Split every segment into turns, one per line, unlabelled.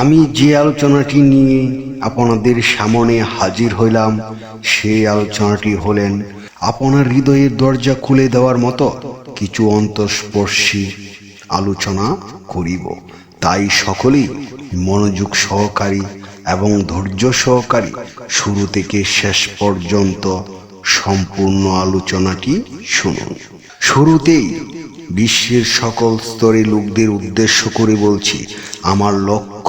আমি যে আলোচনাটি নিয়ে আপনাদের সামনে হাজির হইলাম সেই আলোচনাটি হলেন, আপনার হৃদয়ের দরজা খুলে দেওয়ার মতো কিছু অন্তঃস্পর্শী আলোচনা করিব। তাই সকলেই মনোযোগ সহকারী এবং ধৈর্য সহকারী শুরু থেকে শেষ পর্যন্ত সম্পূর্ণ আলোচনাটি শুনুন। শুরুতেই বিশ্বের সকল স্তরে লোকদের উদ্দেশ্য করে বলছি, আমার লক্ষ্য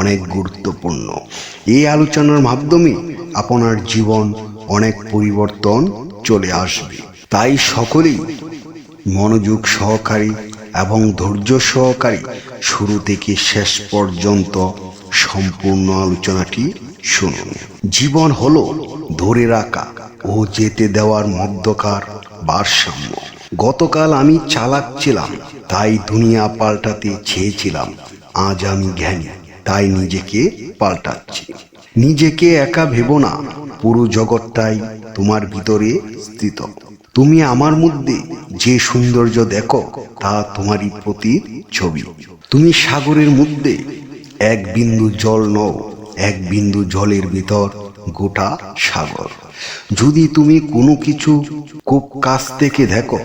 অনেক গুরুত্বপূর্ণ। এই আলোচনার মাধ্যমে আপনার জীবন অনেক পরিবর্তন চলে আসবে। তাই সকলেই মনোযোগ সহকারী এবং ধৈর্য সহকারী শুরু থেকে শেষ পর্যন্ত সম্পূর্ণ আলোচনাটি শুনুন। জীবন হলো ধরে রাখা ও যেতে দেওয়ার মধ্যকার ভারসাম্য। গতকাল আমি চালাক ছিলাম, তাই দুনিয়া পাল্টাতে চেয়েছিলাম, আজ আমি জ্ঞানী। তাই নিজেকে পাল্টাচ্ছি। নিজেকে একা ভেবো না। পুরো জগৎটাই তোমার ভিতরে স্থিত। তুমি আমার মধ্যে যে সৌন্দর্য দেখো, তা তোমারই প্রতি ছবি তুমি সাগরের মধ্যে এক বিন্দু জল নও, এক বিন্দু জলের ভিতর গোটা সাগর। যদি তুমি কোনো কিছু কাছ থেকে দেখো,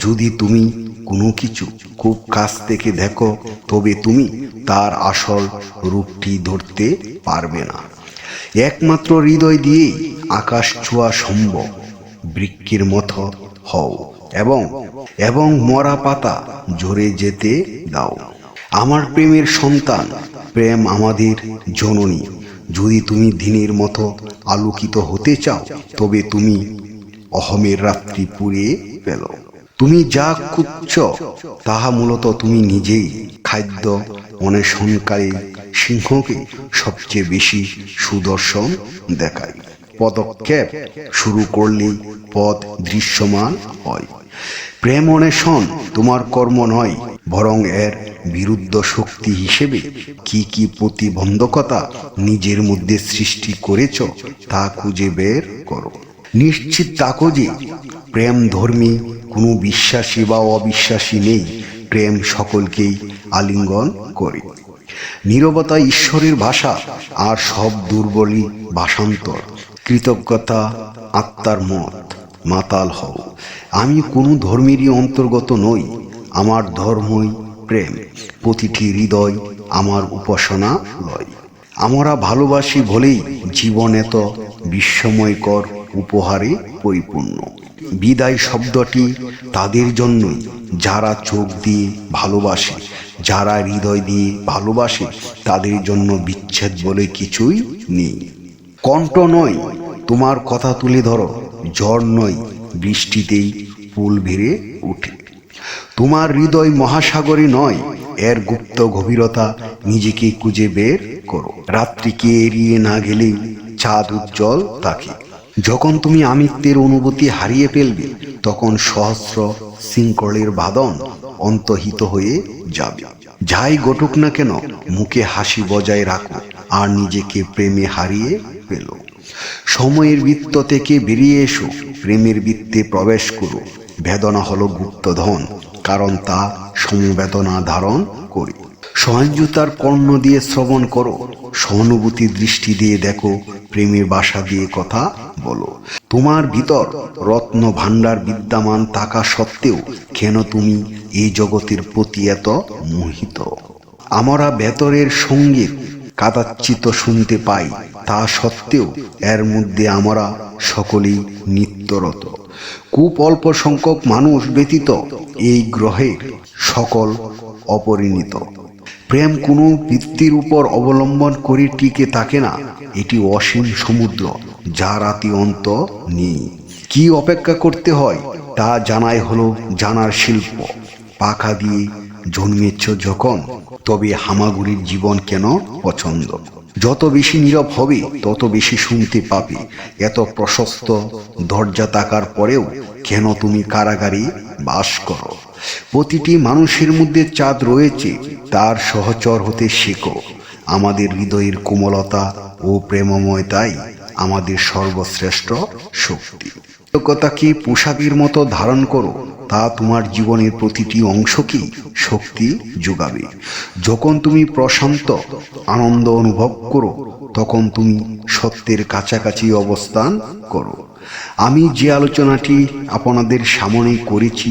যদি তুমি কোনো কিছু খুব কাছ থেকে দেখো, তবে তুমি তার আসল রূপটি ধরতে পারবে না। একমাত্র হৃদয় দিয়েই আকাশ ছোঁয়া সম্ভব, বৃক্ষের মতো হও এবং এবং মরা পাতা ঝরে যেতে দাও। আমার প্রেমের সন্তান, প্রেম আমাদের জননী। যদি তুমি দিনের মতো আলোকিত হতে চাও, তবে তুমি অহমের রাত্রি পুড়িয়ে পেল তুমি যা খুঁজছ, তাহা মূলত তুমি নিজেই। খাদ্য অন্বেষণকারী সিংহকে সবচেয়ে বেশি সুদর্শন দেখায়। পদক্ষেপ শুরু করলেই পথ দৃশ্যমান হয়। প্রেম অন্বেষণ তোমার কর্ম নয়, বরং এর বিরুদ্ধ শক্তি হিসেবে কি কি প্রতিবন্ধকতা নিজের মধ্যে সৃষ্টি করেছ, তা খুঁজে বের করো। নিশ্চিত থাকো যে প্রেম ধর্মী কোনো বিশ্বাসী বা অবিশ্বাসী নেই। প্রেম সকলকেই আলিঙ্গন করে। নীরবতা ঈশ্বরের ভাষা, আর সব দুর্বলই ভাষান্তর। কৃতজ্ঞতা আত্মার মত, মাতাল হও। আমি কোনো ধর্মেরই অন্তর্গত নই, আমার ধর্মই প্রেম। প্রতিটি হৃদয় আমার উপাসনা লয়। আমরা ভালোবাসি বলেই জীবন এত বিস্ময়কর উপহারে পরিপূর্ণ। বিদায় শব্দটি তাদের জন্যই যারা চোখ দিয়ে ভালোবাসে, যারা হৃদয় দিয়ে ভালোবাসে, তাদের জন্য বিচ্ছেদ বলে কিছুই নেই। কণ্ঠ নয়, তোমার কথা তুলে ধরো ঝড় নয়, বৃষ্টিতেই পুল ভেড়ে ওঠে। তোমার হৃদয় মহাসাগরে নয়, এর গুপ্ত গভীরতা নিজেকে খুঁজে বের করো। রাত্রিকে এড়িয়ে না গেলেই চাঁদ উজ্জ্বল থাকে। যখন তুমি আমিত্বের অনুভূতি হারিয়ে ফেলবে, তখন সহস্র শৃঙ্খলের বাদন অন্তহিত হয়ে যাবে। যাই ঘটুক না কেন, মুখে হাসি বজায় রাখো আর নিজেকে প্রেমে হারিয়ে পেল সময়ের বৃত্ত থেকে বেরিয়ে এসো, প্রেমের বৃত্তে প্রবেশ করো। বেদনা হলো গুপ্তধন, কারণ তা সমবেদনা ধারণ করি। সহিঞ্জুতার কর্ণ দিয়ে শ্রবণ করো সহানুভূতির দৃষ্টি দিয়ে দেখো প্রেমের বাসা দিয়ে কথা বলো। তোমার ভিতর রত্ন ভাণ্ডার বিদ্যমান থাকা সত্ত্বেও কেন তুমি এই জগতের প্রতি এত মোহিত? আমরা ভেতরের সংগীত কাদাচ্চিত শুনতে পাই, তা সত্ত্বেও এর মধ্যে আমরা সকলেই নিত্যরত। খুব অল্প সংখ্যক মানুষ ব্যতীত এই গ্রহে সকল অপরিণীত। প্রেম কোনো ভিত্তির উপর অবলম্বন করে টিকে থাকে না। এটি অসীম সমুদ্র যার আতি অন্ত নেই। কি অপেক্ষা করতে হয়, তা জানাই হলো জানার শিল্প। পাখা দিয়ে জন্মেছ যখন, তবে হামাগুড়ির জীবন কেন পছন্দ? যত বেশি নীরব হবে, তত বেশি শুনতে পাবে। এত প্রশস্ত দরজা থাকার পরেও কেন তুমি কারাগারে বাস করো? প্রতিটি মানুষের মধ্যে চাঁদ রয়েছে, তার সহচর হতে শেখো। আমাদের হৃদয়ের কোমলতা ও প্রেমময়তাই আমাদের সর্বশ্রেষ্ঠ শক্তি। কৃতজ্ঞতাকে পোশাকের মতো ধারণ করো, তা তোমার জীবনের প্রতিটি অংশকে শক্তি যোগাবে। যখন তুমি প্রশান্ত, আনন্দ অনুভব করো, তখন তুমি সত্যের কাছাকাছি অবস্থান করো। আমি যে আলোচনাটি আপনাদের সামনে করেছি